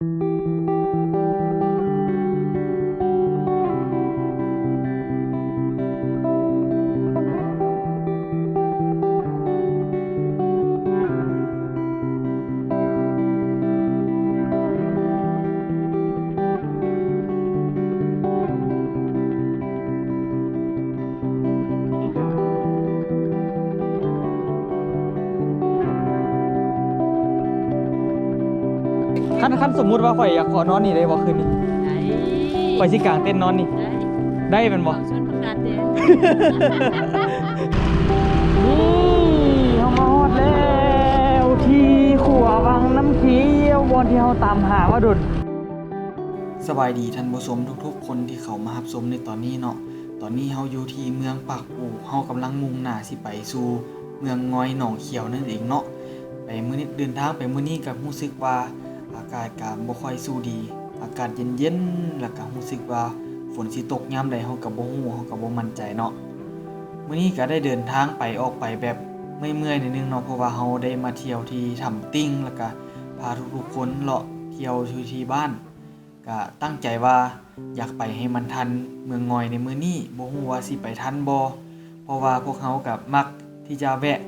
คัน สมมุติว่าข่อยอยากขอนอนนี่ได้บ่คืนนี้ได้ข่อยสิกางเต้นท์นอนนี่ ได้ได้แมันบ่ ชวนประกาศเด้นี่เฮามาฮอดแล้วที่ขัววังน้ำเขียวบอนที่เฮาตามหาว่าดุนสบายดีท่านผู้ชมทุกๆ คนที่เขามารับชมในตอนนี้เนาะ ตอนนี้เฮาอยู่ที่เมืองปากปูเฮากำลังมุ่งหน้าสิไปสู่เมืองงอยหนองเขียวนั่นเองเนาะ ไปมื้อนี้เดินทางไปมื้อนี้ก็รู้สึกว่า อากาศก็บ่ค่อยสู้ดี อากาศเย็นๆแล้วก็รู้สึกว่าฝนสิตกยามใดเฮาก็บ่ฮู้เฮาก็บ่มั่นใจเนาะมื้อนี้ก็ได้เดินทางไปออกไปแบบเมื่อยๆนิดนึงเนาะเพราะว่าเฮาได้มาเที่ยวที่ถ้ำติ้งแล้วก็พาทุกๆคนเลาะเที่ยวที่ที่บ้านก็ตั้งใจว่าอยากไปให้มันทันเมืองงอยในมื้อนี้บ่ฮู้ว่าสิไปทันบ่เพราะว่าพวกเฮาก็มักที่จะแวะ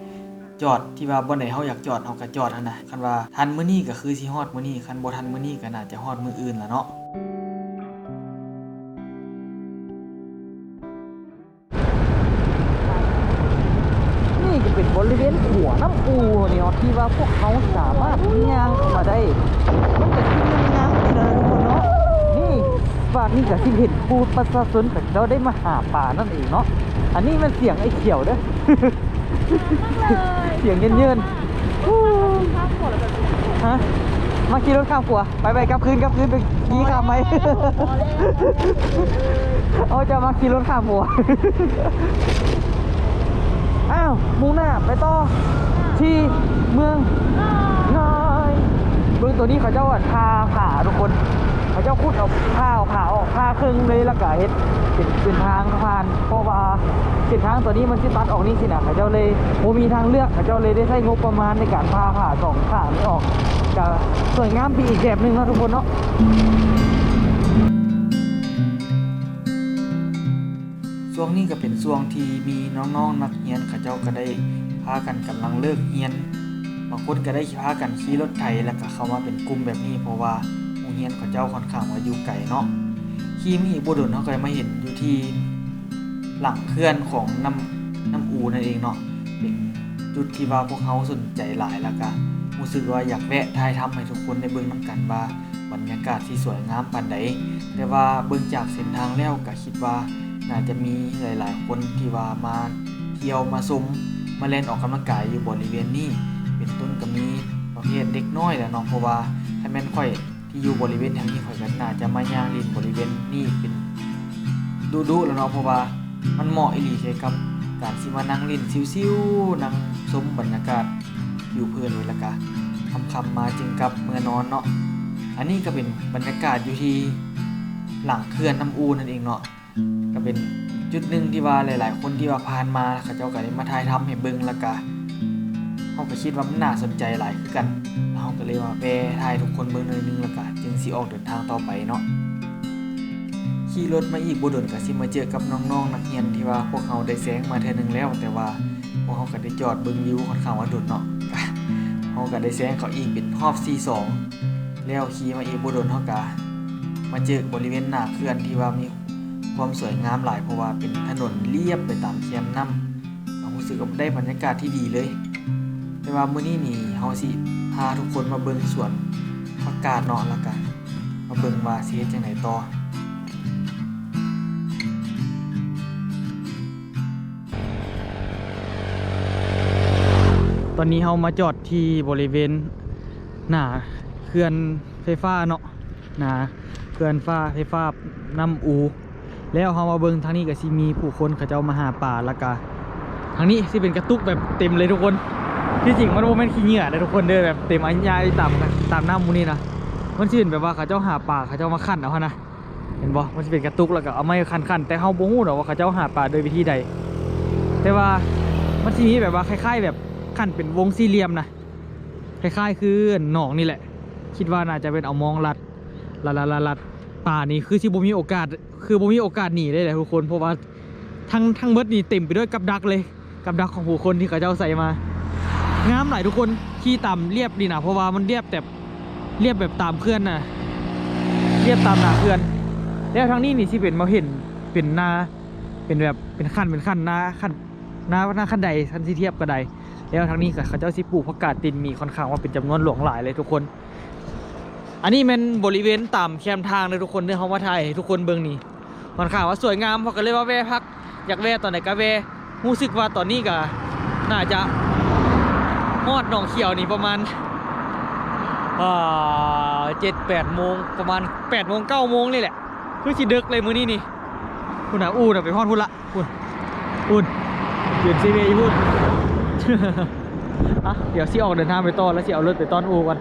จอดที่ว่าบ่ไหนเฮาอยากจอดเฮาก็จอดหั่นน่ะคันว่าทันมื้อนี้ก็คือสิฮอดมื้อนี้คันบ่ทันมื้อนี้ก็น่าจะฮอดมื้ออื่นล่ะเนาะนี่ก็เป็นบริเวณหัวน้ำปูนี่ยที่ว่าพวกเขาสามารถย่างมาได้มันจะขึ้นงามๆเลยทุกคนเนาะนี่ฝากนี่กับที่เห็นปูประชาชนแต่เราได้มาหาป่านั่นเองเนาะอันนี้มันเสียงไอ้เขียวเด้อ เสียงเยินๆฮู้ฮะมาขี่รถข้ามขัว ไปไปกลับคืนกลับคืนไปขี่ข้ามไหมเอาจะมาขี่รถข้ามหัว อ้าวมุ่งหน้าไปต่อที่เมืองน้อยเมืองตัวนี้เขาเจ้าอะพาผ่าทุกคน เขาเจ้าคุดเอาผ้าเอาผ่าออกผ้าครึ่งเลยแล้วก็เฮ็ดเป็นเป็นทางผ่านเพราะว่าเส้นทางตัวนี้มันสิตัดออกนี่สินะเขาเจ้าเลยโมมีทางเลือกเขาเจ้าเลยได้ใช้งบประมาณในการพาผ่าสองผ่านี้ออกก็สวยงามปีอีกแบบหนึ่งนะทุกคนเนาะช่วงนี้ก็เป็นช่วงที่มีน้องๆนักเรียนเขาเจ้าก็ได้พากันกำลังเลิกเรียนบางคนก็ได้พากันขี่รถไถแล้วก็เข้ามาเป็นกลุ่มแบบนี้เพราะว่า งเรียนเขาเจ้าค่อนข้างว่าอยู่ไกลเนาะขี่มาอีกบ่โดนเขาก็มาเห็นอยู่ที่หลังเขื่อนของน้ำน้ำอูนั่นเองเนาะเป็นจุดที่ว่าพวกเขาสนใจหลายแล้วก็รู้สึกว่าอยากแวะถ่ายทำให้ทุกคนได้เบิ่งนํกันว่าบรรยากาศที่สวยงามปานใดแต่ว่าเบิ่งจากเส้นทางแล้วก็คิดว่าน่าจะมีหลาย ๆ คนที่ว่ามาเที่ยวมาซุมมาเล่นออกกำลังกายอยู่บริเวณนี้ เป็นต้นก็มีประเภทเด็กน้อยแหละเนาะเพราะว่าถ้าแม่นค่อย ที่อยู่บริเวณแถวนี้ค่อยก็น่าจะมาย่างลินบริเวณนี้เป็นดุๆแล้วเนาะเพราะว่ามันเหมาะอีหลีใช่กับการสิมานั่งล่นซิวๆนั่งชมบรรยากาศอยู่เพื่อนไว้และกะคำๆมาจึงกับเมื่อนอนเนาะอันนี้ก็เป็นบรรยากาศอยู่ที่หลังเขื่อนน้ำอูนั่นเองเนาะก็เป็นจุดหนึ่งที่ว่าหลาย ๆ คนที่ว่าผ่านมาเขาเจ้าก็ได้มาถ่ายทำให้เบิ่งแล้วก็ เฮาก็คิดว่ามันน่าสนใจหลายคือกันแล้วเฮาก็เลยว่าแวะถ่ายทุกคนเบิ่งหน่อยหนึงแล้วก็จึงสิออกเดินทางต่อไปเนาะขี่รถมาอีกบ่ดนก็สิมาเจอกับน้องๆนักเรียนที่ว่าพวกเขาได้แซงมาเทื่อนึงแล้ว แต่ว่าพวกเขาก็ได้จอดเบิ่งวิวค่อนข้างว่าดุดเนาะเฮาก็ได้แซงเขาอีกเป็นรอบ42แล้วขี่มาอีกบ่ดนเฮาก็มาเจอบริเวณหน้าเขื่อนที่ว่ามีความสวยงามหลายเพราะว่าเป็นถนนเรียบไปตามเทียมน้ำเรารู้สึกว่าได้บรรยากาศที่ดีเลย แต่ว่ามื้อนี้นี่เฮาสิพาทุกคนมาเบิ่งสวนผักกาดเนาะแล้วกันมาเบิ่งว่าสิเฮ็ดจังไดต่อตอนนี้เฮามาจอดที่บริเวณหน้าเขื่อนไฟฟ้าเนาะหน้าเขื่อนฟ้าไฟฟ้าน้ำอู แล้วเฮามาเบิ่งทางนี้ก็สิมีผู้คนเขาเจ้ามาหาป่าแล้วก็ทางนี้สิเป็นกระตุกแบบเต็มเลยทุกคน ที่จริงมันบ่แม่นขี้เหงื่อเลยทุกคนเด้อแบบเต็มอันยายตามตามหน้ำหมูนี่นะมันสิเป็นแบบว่าเขาเจ้าหาป่าเขาเจ้ามาคั่นเอาหั่นะเห็นบ่มันสิเป็นกระตุกแล้วก็เอาไม้คั่นๆแต่เฮาบ่ฮู้ดอกว่าเขาเจ้าหาป่าโดยวิธีใด แต่ว่ามันสิมีแบบว่าคล้ายๆ แบบคั่นเป็นวงสี่เหลี่ยมนะคล้ายๆ คือหนองนี่แหละ คิดว่าน่าจะเป็นเอามองลัดลัดลัดลัดป่านี่คือสิบ่มีโอกาส คือบ่มีโอกาสหนีได้เลยทุกคนเพราะว่าทั้งทั้งเบิดนี่เต็มไปด้วยกับดักเลย กับดักของผู้คนที่เขาเจ้าใส่มา งามหลายทุกคนขี่ต่ำเรียบดีนะเพราะว่ามันเรียบแบบเรียบแบบตามเพื่อนนะเรียบตามหนาเพื่อน แล้วทางนี้นี่สิเป็นมาเห็นเป็นหนาเป็นแบบเป็นขั้นเป็นขั้นหนาขั้นหนาหน้าขั้นใดขั้นที่เทียบกับใดแล้วทางนี้ก็เขาเจ้าสิปลูกผักกาดตินมีค่อนข้างว่าเป็นจำนวนหลวงหลายเลยทุกคน อันนี้เป็นบริเวณตามแคมทางเลยทุกคนเด้อเขาว่าไทยทุกคนเบิ่งนี่ค่อนข้างว่าสวยงามพราะก็เลยว่าแวะพักอยากแวะตอนไหนก็แวะรู้สึกว่าตอนนี้ก็น่าจะ ฮอดหนองเขียวนี่ประมาณเจ็ดแปดโมงประมาณแปดโมงเก้าโมงนี่แหละ คือสิดึกเลยมือนี้นี่คุณอะอู้น่ะไปฮอดพุ่นละพุ่นพุ่นยืนซีเวอยู่พุ่นอะเดี๋ยวสิออกเดินทางไปต่อแล้วสิเอารถไปต้อนอูก่อน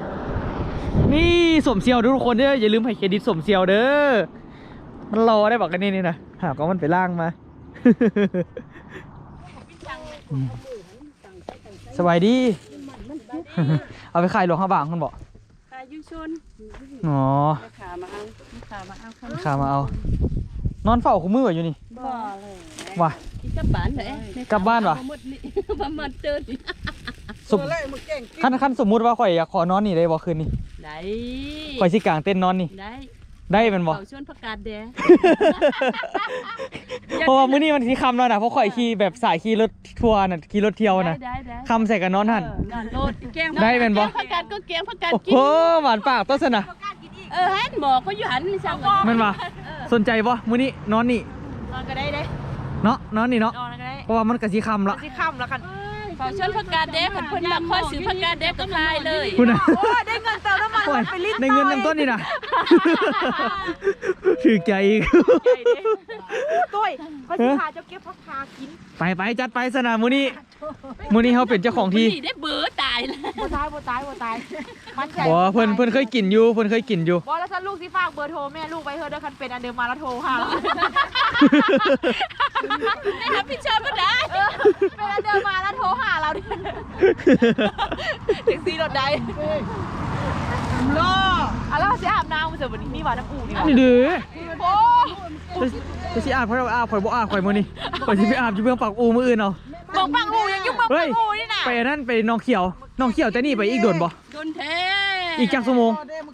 นี่สมเซียวทุกคนเด้ออย่าลืมให้เครดิตสมเซียวเด้อมันรอได้บอกกันนี่นี่นะหากว่ามันไปล่างมาสบายดี เอาไปขายหลวงข้าบางคุณบอกขายยุชนอ๋อขามาเอาขามาเอาขามาเอา นอนเฝ้าคู่มืออยู่นี่บ่เลยว่ะกินกลับบ้านเถอะกลับบ้านวะหมดนี่ประมาณเจอนี่สมขั้นขั้นสมมุติว่าข่อยอยากขอนอนนี่ได้บ่คืนนี้ได้ข่อยสิกลางเต้นท์นอนนี่ได้ ได้แมันบ่เป่าชวนผักกาดแดง เพราะว่ามื้อนี้มันที่คำแล้วนะเพราะข่อยขี่แบบสายขี่รถทัวร์น่ะขี่รถเที่ยวน่ะได้ได้คำใส่กับนอนหัน เออนอนโลดแกงได้แม่นบ่ ผักกาดก็แกงผักกาดโอ้กิโหนหวานปากต้นสนะเออฮันหมอเขาอยู่หันนี่ช่างแมันบ่สนใจบ่มื้อนี้นอนนี่นอนก็ได้เด้เนาะนอนนี่เนาะนอนก็ได้เพราะว่ามันก็สิคำละสิค่ำแล้วกันเป่าชวนผักกาดแดงเพิ่นเพิ่นมาขอซื้อผักกาดแดงก็ขายเลยคุณนะโอ้ได้เงินเติมน้ำมันโอ้ยไปลิตรในเงินนำต้นนี่นะถือใจอีกตุ้ยภาษีขาจะเก็บพักพากินไปไปจัดไปสนามมื้อนี้มื้อนี้เขาเป็นเจ้าของที่ได้เบื่อตายเลยบ่ตายบ่ตายบ่ตายมันใจบ่เพิ่นเพิ่นเคยกินอยู่เพิ่นเคยกินอยู่บ่แล้วฉันลูกสิฝากเบอร์โทรแม่ลูกไว้เถอเด้อคันเป็นอันเดิมมาแล้วโทรหาไม่รับผิดชอบก็ได้เป็นอันเดิมมาแล้วโทรหาเราดิแท็กซี่รถใดรออะแล้วสิอาบน้ำมันเสร็จวันนี้นี่ว่าน้ำอูนี่ว่านี่เด้อโอ้จะสิอาบเพราะเราอาบข่อยบ่อาบข่อยมื้อนี้ข่อยสิไปอาบอยู่เบื้องปากอูมื้ออื่นเอาเมืองปังอูยังอยู่เมืองเฮ้ปัยงอูนี่น่ะไปอันนั้นไปหน้องเขียวหน้องเขียวแต่นี่ไปอีกโดนบ่โดนแท้อีกจักชั่วโมง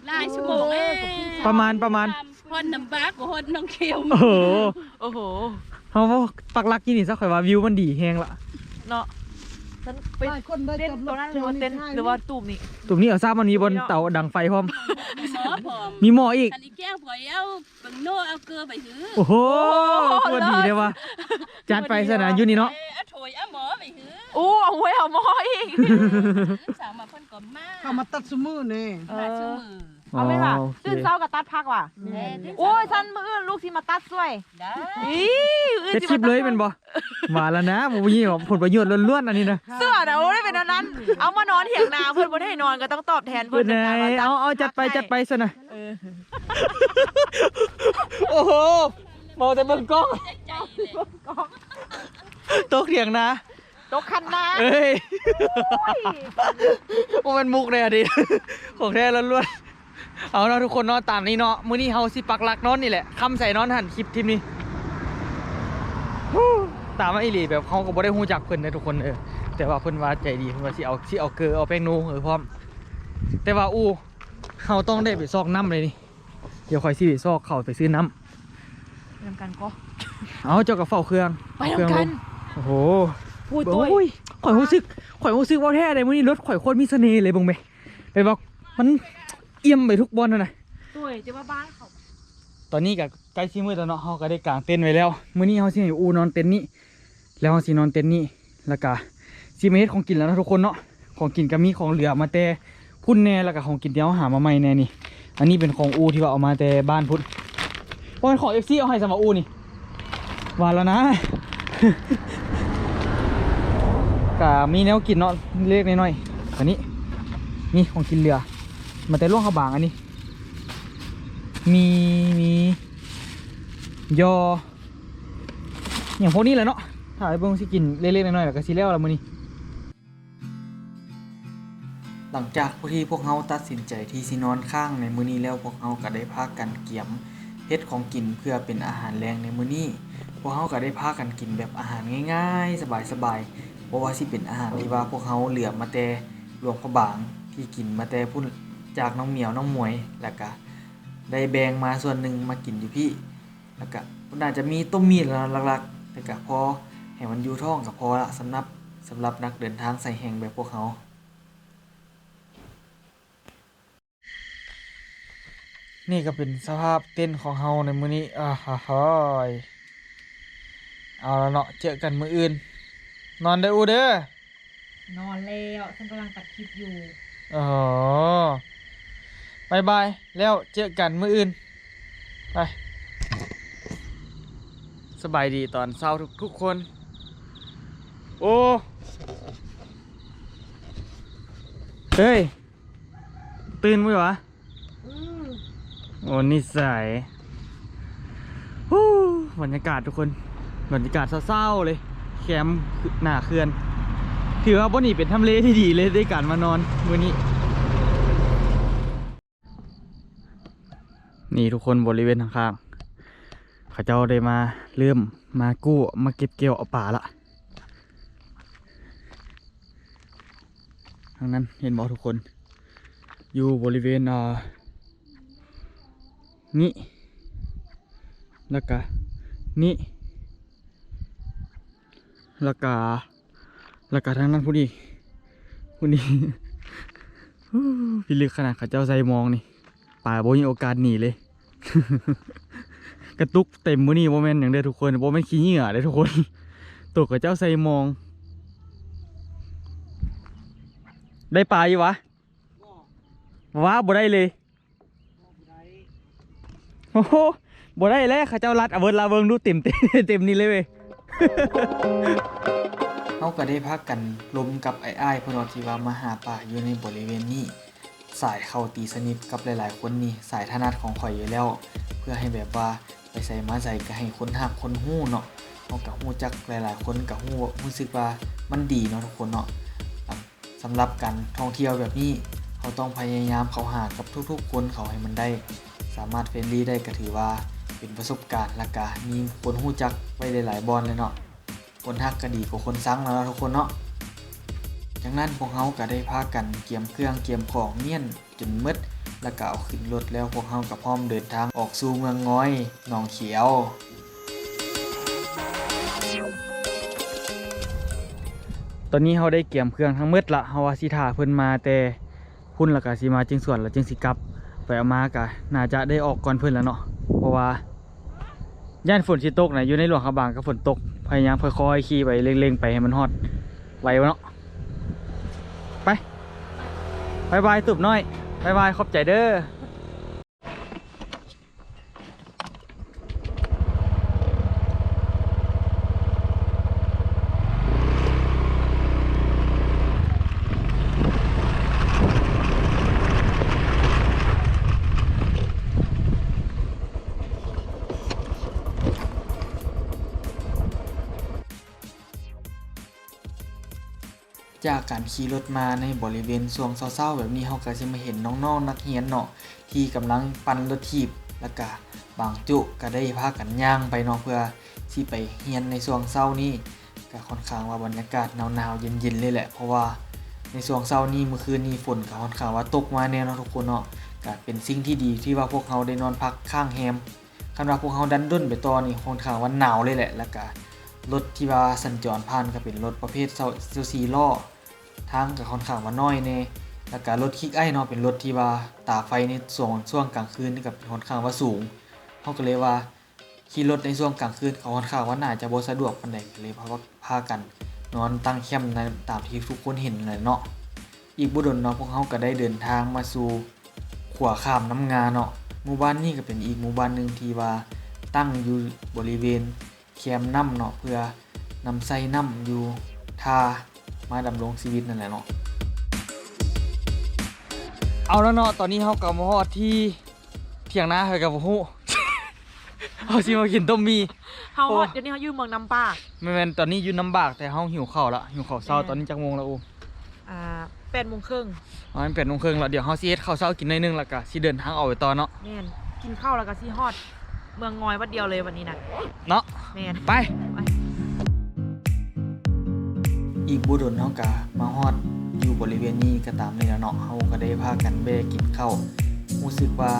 หลายชั่วโมงเองประมาณประมาณฮอนน้ำบากกับฮอนน้องเขียวโอ้โหโอ้โหเฮาปักหลักกินนี่ซะข่อยว่าวิวมันดีแฮงละเนาะ ฉันไปเต้นตรงนั้นหรือว่าเต้นหรือว่าตูมนี่ตรงนี้เอาทราบมันมีบนเตาดังไฟพร้อมมีหมอผอมมีหม้ออีก คันอีแก้วผอยเอาปังโน่เอาเกลือไปหือโอ้โหตัวดีเลยว่ะจัดไปสนามอยู่นี่เนาะเอ้ยเอาโถยเอาหมอไปหืออู้เอาไว้เอาหมออีก สาวมาเพ่นก่อนมาเข้ามาตัดสมือนี่หลายชั่วมือ เอาไหมล่ะโอเคตื่นเช้ากับตัดพักว่ะแน่เด้โอ้ยฉันมืออื่นลูกสิมาตัดช่วยได้อีอื่นเฮ็ดสิคลิปมาตัดเลยเป็นบ่มาแล้วนะบ่มีแบบผลประโยชน์ล้วนๆอันนี้นะเสื้อนะโอ้ยเป็นอันนั้น เอามานอนเถียงนาเพื่อนบ่ได้ให้นอนก็ต้องตอบแทนเพิ่เพื่อนนไหนจัดการเอาเอาจัดไปจัดไปซะนะโอ้โหเมาแต่เบิ่งกล้องใจเลยตกเถียงนะ ตกคันนาเอ้ยโอ้มันมุกเลยอะดิของแท้ล้วนๆ เอาเนาะทุกคนเนาะตามนี้เนาะมื้อนี้เฮาสิปักหลักนอนนี่แหละคำใส่นอนหันคลิปทีมนี้ตามมาอีหลีแบบเขาก็บ่ได้ฮู้จักเพิ่นนะทุกคนเออแต่ว่าเพิ่นว่าใจดีเพิ่นว่าสิเอาสิเอาเกลือเอาแป้งนูเออพร้อม แต่ว่าอู้เฮาต้องได้ไปซอกน้ำเลยนี่เดี๋ยวค่อยสิไปซอกเข้าไปซื้อน้ำนำกันก็เอาเจ้ากับเฝ้าเครื่องไปเครื่องนำลกันงโอ้โห พูดตัว โอ้ยข่อยรู้สึกข่อยรู้สึกว่าแท้เลยมื้อนี้รถข่อยโคตรมีเสน่ห์เลยเบิ่งไปไปบอกมัน เอี่ยมไปทุกบอลนั่นน่ะตัวจะมาบ้านเขาตอนนี้ก็ใกล้ชิมืดแล้วเนาะเฮาก็ได้กางเต็นท์ไว้แล้วมื้อนี้เฮาสิให้อูนอนเต็นท์นี้ แล้วเฮาสินอนเต็นท์นี้แล้วก็สิมาเฮ็ดของกินแล้วนะทุกคนเนาะของกินก็มีของเหลือมาแต่พุ่นแน่แล้วก็ของกินเดี๋ยวหามาใหม่แน่นี่ อันนี้เป็นของอูที่ว่าเอามาแต่บ้านพุ่นว่าเป็นของ FC เอาให้สำหรับอูนี่ว่าแล้วนะก็มีแนวกินเนาะเล็กน้อยๆอันนี้นี่ของกินเหลือ มาแต่ล่วงข้าวบางอันนี้ มีมียอ อย่างพวกนี้แหละเนาะถ่ายเบิ่งสิกินเล็กๆน้อยๆแล้วก็สิแล้วละมื้อนี้ หลังจากที่พวกเฮาตัดสินใจที่สินอนข้างในมื้อนี้แล้วพวกเฮาก็ได้พากันเกี่ยมเฮ็ดของกินเพื่อเป็นอาหารแรงในมื้อนี้ พวกเฮาก็ได้พากันกินแบบอาหารง่ายๆ สบายๆบ่ว่าสิเป็นอาหารที่ว่าพวกเฮาเหลือมาแต่หลวงพระบางที่กินมาแต่พุ่น จากน้องเหมียวน้องหมวยแล้วก็ได้แบ่งมาส่วนหนึ่งมากินอยู่พี่ แล้วก็พุ่นอาจจะมีต้มมีดละหลักๆแต่ก็พอให้มันอยู่ท้องก็พอละสำหรับสำหรับนักเดินทางใส่แห่งแบบพวกเฮานี่ก็เป็นสภาพเต้นท์ของเฮาในมื้อนี้อ่าฮ่าฮ่อยเอาละเนาะเจอกันมื้ออื่น นอนได้อูเด้อนอนแล้วฉันกำลังตัดคลิปอยู่ อ๋อ บายบายแล้วเจอกันมื้ออื่น ไป สบายดีตอนเช้าทุกทุกคน โอ้ เฮ้ย ตื่นมั้ยวะโอ้นิสัยฮู้บรรยากาศทุกคน บรรยากาศเศร้าๆเลย แคมป์หน้าเขื่อน ถือว่าบนนี้เป็นทำเลที่ดีเลยในการมานอนมื้อนี้ นี่ทุกคนบริเวณข้างๆเขาเจ้าได้มาเริ่มมากู้มาเก็บเกี่ยวเอาป่าละทางนั้นเห็นบอทุกคน อยู่บริเวณอ่านี่แล้วก็นี่แล้วก็แล้วก็ทางนั้นผู้นี้ผู้นี้พี่ลึกขนาดเขาเจ้าใส่มองนี่ป่าโบมีโอกาสหนีเลย กระตุกเต็มมือนี่โมเมนอย่างเด้อทุกคนโมเมนขี้เหงื่อเด้ทุกคนตกกับเจ้าใส่มอง ได้ปลาอยู่วะว้าบ่ได้เลยโอ้โหบ่ได้แล้วเขาเจ้ารัดเอาเวิร์ดลาเวิงดูเต็มเต็มเต็มนี่เลยเว้ยเขาก็ได้พักกันลมกับไอ้ไอ้พนว่าที่ว่ามาหาป่าอยู่ในบริเวณนี้ สายเข้าตีสนิทกับหลายๆ คนนี่สายถนัดของข่อยอยู่แล้ว เพื่อให้แบบว่าไปใส่มาใส่ก็ให้คนหักคนหู้เนาะเขากับหู้จักหลาย ๆ คนกับหู้รู้สึกว่ามันดีเนาะทุกคนเนาะสำหรับการท่องเที่ยวแบบนี้เขาต้องพยายามเขาหากับทุกๆ คนเขาให้มันได้ สามารถเฟรนลี่ได้ก็ถือว่าเป็นประสบการณ์ละกามีคนหู้จักไว้หลายๆบอลเลยเนาะคนฮักก็ดีกว่าคนซังแล้วทุกคนเนาะ จากนั้นพวกเขาก็ได้พากันเกียมเครื่องเกียมของเมี่ยนจนมืดแล้วก็เอาขึ้นรถแล้วพวกเขาก็พร้อมเดินทางออกสู่เมืองง้อยหนองเขียว ตอนนี้เขาได้เกียมเครื่องทั้งมืดละเฮาว่าสิท่าเพิ่นมาแต่พุ่นละก็สิมาจึงส่วนแล้วจึงสิกลับไปเอามากะน่าจะได้ออกก่อนเพิ่นแล้วเนาะเพราะว่าย่านฝนสิตกนะอยู่ในหลวงขบางก็ฝนตกพยายามค่อยๆขี่ไปเร่งๆไปให้มันฮอดไววะเนาะไป บายบายตุบน้อยบายบายขอบใจเด้อ จากการขี่รถมาในบริเวณสวงเศร้าๆแบบนี้เขาก็จะมาเห็นน้องๆนักเรียนเนาะที่กำลังปั่นรถถีบแล้วก็บางจุก็ได้พากันย่างไปเนาะเพื่อที่ไปเฮียนในสวงเศร้านี้ก็ค่อนข้างว่าบรรยากาศหนาวๆเย็นๆเลยแหละเพราะว่าในสวงเศร้านี้เมื่อคืนนี้ฝนก็ค่อนข้างว่าตกมาแน่เนาะทุกคนเนาะก็เป็นสิ่งที่ดีที่ว่าพวกเขาได้นอนพักข้างแฮมคันว่าพวกเขาดันด้นไปตอนี่ค่อนข้างว่าหนาวเลยแหละแล้วก็รถที่ว่าสัญจรผ่านก็เป็นรถประเภทเซาเซลซีล้อ ทางกับค่อนข้างว่าน้อยแน่แล้วก็รถคิกไอ้เนาะเป็นรถที่ว่าตาไฟในช่วงช่วงกลางคืนนี่ก็ค่อนข้างว่าสูงเขาก็เลยว่าขี่รถในช่วงกลางคืนเขาค่อนข้างว่าน่าจะบ่สะดวกปานใดเลยเพราะว่าพากันนอนตั้งแคมป์ในตามที่ทุกคนเห็นเลยเนาะอีกบุดนเนาะพวกเขาก็ได้เดินทางมาสู่ขวาข้ามน้ำงาเนาะหมู่บ้านนี้ก็เป็นอีกหมู่บ้านหนึ่งที่ว่าตั้งอยู่บริเวณแคมน้ำเนาะเพื่อนำใส่น้ำอยู่ท่า มาดำรงชีวิตนั่นแหละเนาะเอาแล้วเนาะตอนนี้เขากลับมาฮอดที่เถียงนาให้กับผู้เขาสิมากินต้มมี เฮาโอ้เดี๋ยวนี้เขาอยู่เมืองน้ำป่าไม่แม่นตอนนี้อยู่น้ำบากแต่เขาหิวข้าวละหิวข้าวเช้าตอนนี้จักโมงแล้วอูอ่าแปดโมงครึ่งอ๋อมันเป็นโมงครึ่งแล้วเดี๋ยวเฮาสิเฮ็ดข้าวเช้ากินหน่อยนึงแล้วก็สิเดินทางออกไปต่อเนาะแม่นกินข้าวแล้วก็ซีฮอด เมืองงอยวัดเดียวเลยวันนี้นะเนาะแม่นไป ไป อีกบุดนเฮาก็มาฮอดอยู่บริเวณนี้ก็ตามนี่ล้วเนาะเฮาก็ได้พากันแวะกินข้าวรู้สึกว่า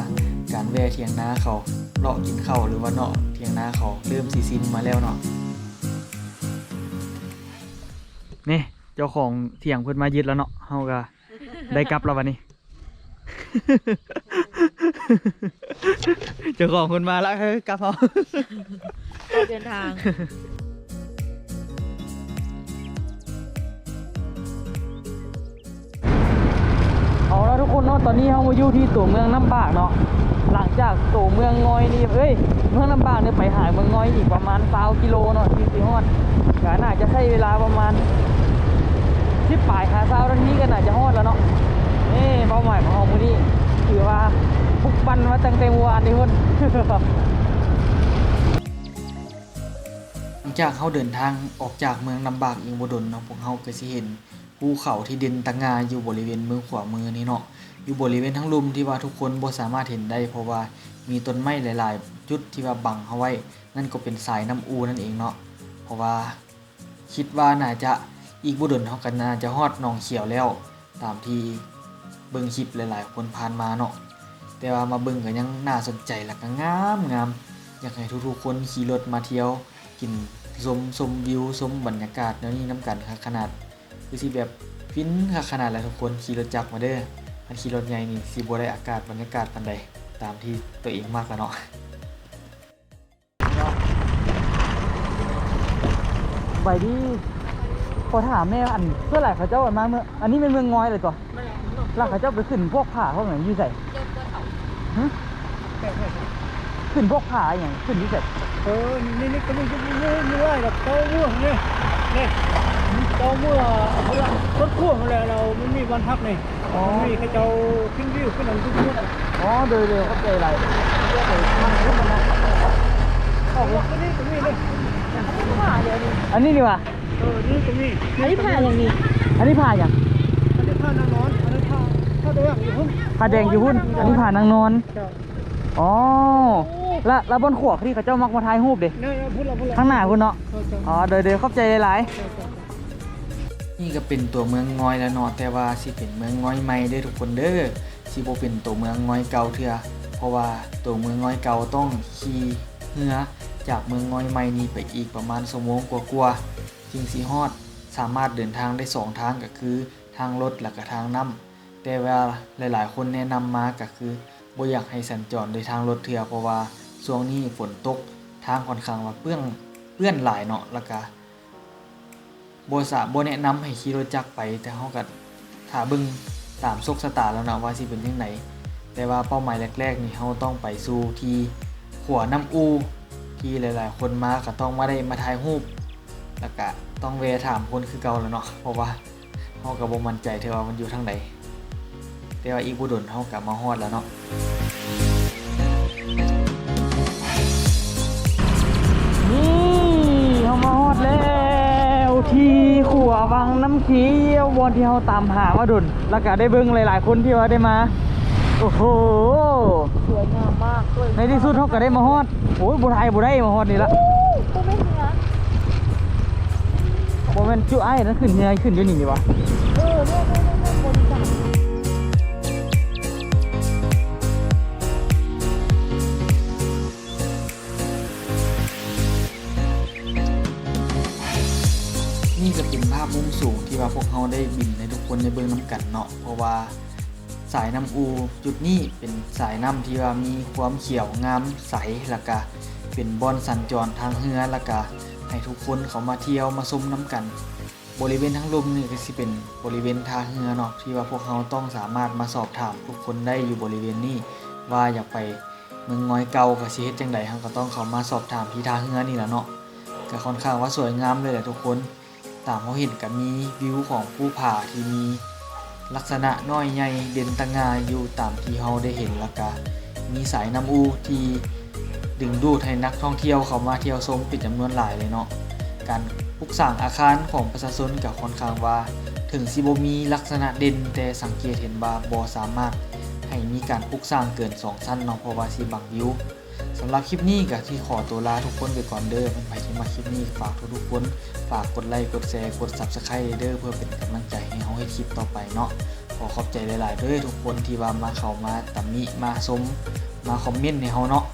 การแวะเถียงนาเขาเลาะกินข้าวหรือว่าเนาะเถียงนาเขาเริ่มสิสิ้นมาแล้วเนาะนี่เจ้าของเถียงเพิ่นมายึดแล้วเนาะเฮาก็ได้กลับแล้ววันนี้ เจ้าของเพิ่นมาแล้วเฮ้ยกลับเฮาเดินทาง เอาแล้วทุกคนเนาะตอนนี้เรามาอยู่ที่ตัวเมืองน้ำบากเนาะหลังจากตัวเมืองงอยนี่เอ้ยเมืองน้ำบากเนี่ยไปหาเมืองงอยอีกประมาณ20กิโลเนาะที่สิฮอดก็น่าจะใช้เวลาประมาณ10ปลายหา20นาทีก็น่าจะฮอดแล้วเนาะนี่เป้าหมายของเรามื้อนี้ถือว่าบุกบันมาตั้งแต่เมื่อวานนี่พุ่นหลังจากเขาเดินทางออกจากเมืองลำบากอิงบดลเนาะพวกเขาก็สิเห็น ภูเขาที่เด่นตะงาอยู่บริเวณมือขวามือนี่เนาะอยู่บริเวณทั้งลุมที่ว่าทุกคนบ่สามารถเห็นได้ เพราะว่ามีต้นไม้หลาย ๆ จุดที่ว่าบังเขาไว้ นั่นก็เป็นสายน้ำอูนั่นเองเนาะเพราะว่าคิดว่าน่าจะอีกบุดลเขากันน่าจะฮอดหนองเขียวแล้ว ตามที่เบิ่งคลิปหลาย ๆ คนผ่านมาเนาะแต่ว่ามาเบิ่งก็ยังน่าสนใจและก็งามงามอยากให้ทุก ๆ คนขี่รถมาเที่ยว กินชมชมวิวชมบรรยากาศแล้วนี่น้ำกันขนาด คือสิแบบฟินค่ะขนาดแล้วทุกคนขี่รถจักรมาเด้ออันขี่รถใหญ่นี่สิบ่ได้อากาศบรรยากาศปานใดตามที่ตัวเองมากแล้วเนาะไปดิขอถามแม่อันเพื่อไหร่เขาเจ้ามาเมื่ออันนี้เป็นเมืองงอยเลยตัวแล้วเขาเจ้าไปขึ้นพวกผาพวกไหนอยู่ใส่หึขึ้นพวกผาอย่างขึ้นอยู่ใส่เออนี่นี่ก็ไม่ไม่ไม่ไม่ไหวหรอกเต้าม่วงเนี่ยเนี่ย เต้าม่วงเขาละต้นขั้วของเราเราไม่มีวันพักเลยอ๋อมันมีเขาเจ้าขึ้นวิวขึ้นอะไรทุกเรื่องอ๋อเดี๋ยวเดี๋ยวเข้าใจอะไรออกก็นี่ก็มีเลยอันนี้ดีกว่าเออนี่ก็มีอันนี้ผ่านอย่างนี้อันนี้ผ่าอย่างอันนี้ผ้านางนอนอันนี้ผ้าผ้าแดงอยู่หุ้นผ่าแดงอยู่หุ้น อันนี้ผ่านางนอนเจ้าอ๋อแล้วแล้วบนขวกที่เขาเจ้ามักมาถ่ายรูปเด็เนี่ยพูดละพูดละข้างหน้าคุณเนาะเออเจ้าอ๋อเดี๋ยวเดี๋ยวเข้าใจหลายเจ้าเจ้า นี่ก็เป็นตัวเมืองงอยแล้วเนาะแต่ว่าสิเป็นเมืองงอยใหม่เด้อทุกคนเด้อสิบ่เป็นตัวเมืองงอยเก่าเทื่อเพราะว่าตัวเมืองงอยเก่าต้องขี่เรือจากเมืองงอยใหม่นี้ไปอีกประมาณชั่วโมงกว่าๆจึงสิฮอดสามารถเดินทางได้สองทางก็คือทางรถและก็ทางน้ำแต่ว่าหลายๆ คนแนะนำมาก็คือบ่อยากให้สัญจรโดยทางรถเทื่อเพราะว่าช่วงนี้ฝนตกทางค่อนข้างว่าเปื้อนเปื้อนหลายเนาะแล้วก็ บสะบแนะนำให้ขี่รถจักรไป แต่เขาก็ถ้าเบิ่งตามโชคชะตาแล้วนะว่าสิเป็นยังไงแต่ว่าเป้าหมายแรก ๆ นี่เขาต้องไปสู่ที่ขัวน้ำอูที่หลาย ๆ คนมาก็ต้องมาได้มาถ่ายรูปแล้วก็ต้องเวถามคนคือเก่าแล้วเนาะเพราะว่าเขาก็บ่มั่นใจเท่าว่ามันอยู่ทางไหนแต่ว่าอีกบุดนเขากับมาฮอดแล้วเนาะนี่เขามาฮอดแล้ว ววังน้ำเขียวบอนที่เขาตามหามาดุนแล้วก็ได้เบิ่งหลาย ๆ คนที่ว่าได้มา โอ้โห สวยงามมากสวยในที่สุดเขาก็ได้มาฮอด โอ้ยบุไทยบุได้มาฮอดนี่ละตัวไม่เหนือบ่แม่นจุไอ้ายนั่นขึ้นยังไงขึ้นอยู่นี่ดีวะเออเนี่ยเนี่ยเนี่ยบริจาคนี่ก็เป็นภาพมุมสูงที่ว่าพวกเขาได้บินในทุกคนในเบื้องน้ำกันเนาะเพราะว่าสายน้ำอูจุดนี้เป็นสายน้ำที่ว่ามีความเขียวงามใสแล้วก็เป็นบอนสัญจรทางเรือแล้วก็ให้ทุกคนเขามาเที่ยวมาชมน้ำกัน บริเวณทั้งลมนี่ก็สิเป็นบริเวณท่าเรือเนาะที่ว่าพวกเขาต้องสามารถมาสอบถามทุกคนได้อยู่บริเวณนี้ว่าอยากไปเมืองงอยเก่ากับสิเฮ็ดจังไดเขาก็ต้องเขามาสอบถามที่ท่าเรือนี่แหละเนาะก็ค่อนข้างว่าสวยงามเลยแหละทุกคน ตามเขาเห็นก็มีวิวของภูผาที่มี ลักษณะน้อยใหญ่เด่นตะงาอยู่ตามที่เขาได้เห็นแล้วก็มีสายน้ำอูที่ดึงดูดให้นักท่องเที่ยวเขามาเที่ยวชมเป็นจำนวนหลายเลยเนาะการปลูกสร้างอาคารของประชาชนกับค่อนข้างว่า ถึงสิบมีลักษณะเด่นแต่สังเกตเห็นว่าบ่สามารถให้มีการปลูกสร้างเกิน 2 ชั้นเนาะเพราะว่าสิบังวิว สำหรับคลิปนี้ก็ที่ขอตัวลาทุกคนไปก่อนเด้อเป็นไปที่มาคลิปนี้ฝากทุกคน ฝากกดไลค์กดแชร์กด Subscribe เด้อเพื่อเป็นกำลังใจให้เขาให้คลิปต่อไปเนาะขอขอบใจหลายๆเด้อทุกคนที่ว่ามาเข้ามาตำหนิมาชมมาคอมเมนต์ให้เขาเนาะ